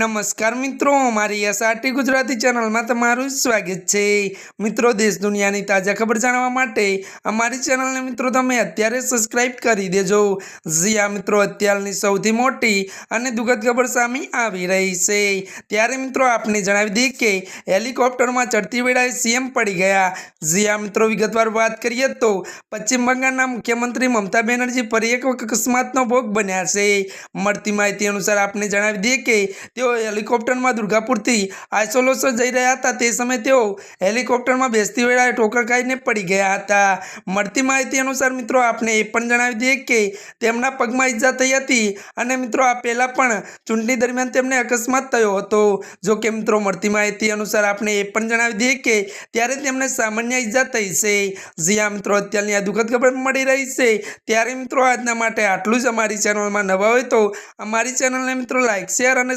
નમસ્કાર મિત્રો, મારી એસઆરટી ગુજરાતી ચેનલમાં તમારું સ્વાગત છે. મિત્રો, દેશ દુનિયાની તાજા ખબર જાણવા માટે અમારી ચેનલને મિત્રો તમે અત્યારે સબસ્ક્રાઈબ કરી દેજો. જ્યાં મિત્રો, અત્યારની સૌથી મોટી અને દુઃખદ ખબર સામે આવી રહી છે. ત્યારે મિત્રો, આપને જણાવી દઈએ કે હેલિકોપ્ટરમાં ચડતી વેળાએ સીએમ પડી ગયા. જ્યાં મિત્રો, વિગતવાર વાત કરીએ તો પશ્ચિમ બંગાળના મુખ્યમંત્રી મમતા બેનર્જી ફરી એક અકસ્માતનો ભોગ બન્યા છે. મળતી માહિતી અનુસાર આપને જણાવી દઈએ કે તેઓ હેલિકોપ્ટરમાં દુર્ગાપુરથી આઇસોલેશન જઈ રહ્યા હતા. તે સમયે તેઓ હેલિકોપ્ટરમાં બેસતી વેળાએ ઠોકર ખાઈને પડી ગયા હતા. મળતી માહિતી અનુસાર મિત્રો, આપને એ પણ જણાવી દઈએ કે તેમના પગમાં ઈજા થઈ હતી અને મિત્રો, આ પહેલાં પણ ચૂંટણી દરમિયાન તેમને અકસ્માત થયો હતો. જો કે મિત્રો, મળતી માહિતી અનુસાર આપણે એ પણ જણાવી દઈએ કે ત્યારે તેમને સામાન્ય ઈજા થઈ છે. જ્યાં મિત્રો, અત્યારની આ દુઃખદ ખબર મળી રહી છે. ત્યારે મિત્રો, આજના માટે આટલું જ. અમારી ચેનલમાં નવા હોય તો અમારી ચેનલને મિત્રો લાઇક શેર અને